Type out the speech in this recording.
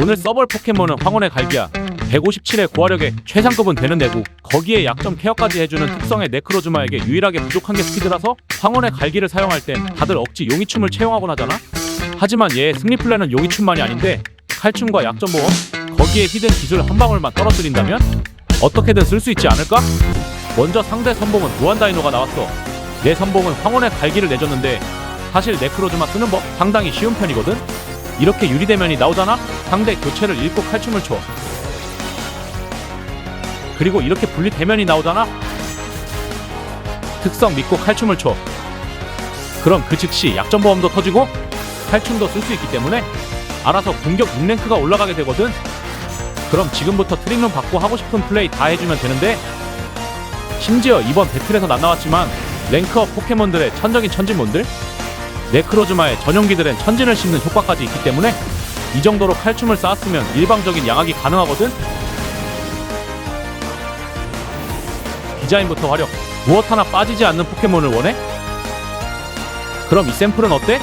오늘 써볼 포켓몬은 황혼의 갈기야. 157의 고화력에 최상급은 되는 내구 거기에 약점 케어까지 해주는 특성의 네크로즈마에게 유일하게 부족한 게 스피드라서 황혼의 갈기를 사용할 땐 다들 억지 용이춤을 채용하곤 하잖아? 하지만 얘의 승리 플랜은 용이춤만이 아닌데 칼춤과 약점 보험 거기에 히든 기술 한 방울만 떨어뜨린다면 어떻게든 쓸 수 있지 않을까? 먼저 상대 선봉은 무한다이노가 나왔어. 내 선봉은 황혼의 갈기를 내줬는데 사실 네크로즈마 쓰는 법 상당히 쉬운 편이거든 이렇게 유리대면이 나오잖아? 상대 교체를 읽고 칼춤을 쳐 그리고 이렇게 분리대면이 나오잖아? 특성 믿고 칼춤을 쳐 그럼 그 즉시 약점 보험도 터지고 칼춤도 쓸 수 있기 때문에 알아서 공격 6랭크가 올라가게 되거든. 그럼 지금부터 트릭룸 받고 하고 싶은 플레이 다 해주면 되는데 심지어 이번 배틀에선 안 나왔지만 랭크업 포켓몬들의 천적인 천진몬들 네크로즈마의 전용기들엔 천진을 씹는 효과까지 있기 때문에 이 정도로 칼춤을 쌓았으면 일방적인 양악이 가능하거든 디자인부터 화력 무엇 하나 빠지지 않는 포켓몬을 원해? 그럼 이 샘플은 어때?